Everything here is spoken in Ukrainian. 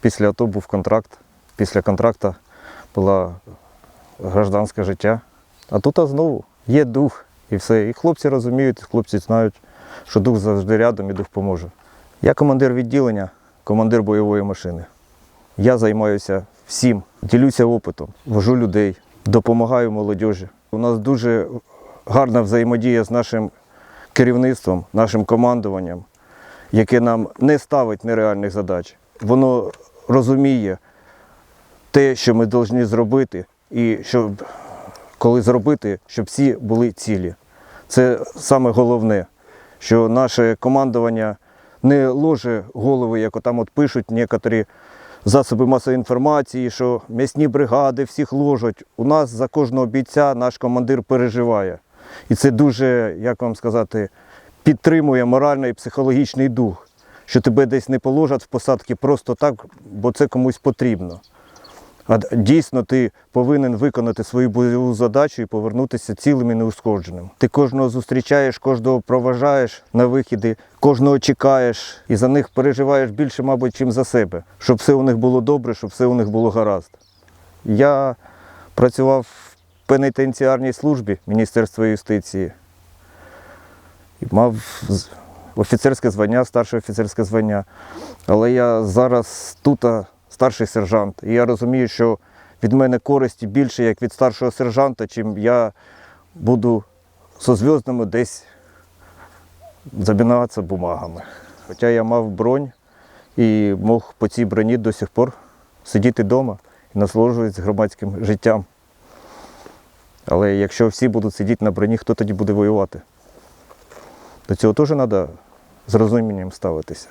Після АТО був контракт. Після контракту було гражданське життя. А тут а знову є дух і все. І хлопці розуміють, хлопці знають, що дух завжди рядом і дух поможе. Я командир відділення, командир бойової машини. Я займаюся всім, ділюся опитом, вожу людей, допомагаю молодіжі. У нас дуже гарна взаємодія з нашим керівництвом, нашим командуванням, яке нам не ставить нереальних задач. Воно розуміє те, що ми повинні зробити, і щоб коли зробити, щоб всі були цілі. Це саме головне, що наше командування не ложе голови, як там от пишуть некоторі засоби масової інформації, що м'ясні бригади всіх ложать. У нас за кожного бійця наш командир переживає. І це дуже, як вам сказати, підтримує моральний і психологічний дух, що тебе десь не положать в посадки просто так, бо це комусь потрібно. А дійсно ти повинен виконати свою бойову задачу і повернутися цілим і неушкодженим. Ти кожного зустрічаєш, кожного проважаєш на вихіди, кожного чекаєш і за них переживаєш більше, мабуть, чим за себе, щоб все у них було добре, щоб все у них було гаразд. Я працював в пенітенціарній службі Міністерства юстиції і мав офіцерське звання, старше офіцерське звання. Але я зараз тут старший сержант. І я розумію, що від мене користі більше, як від старшого сержанта, чим я буду со зв'язними десь забінатися бумагами. Хоча я мав бронь і мог по цій броні до сих пор сидіти вдома і насолоджуватися громадським життям. Але якщо всі будуть сидіти на броні, хто тоді буде воювати? До цього теж треба з розумінням ставитися.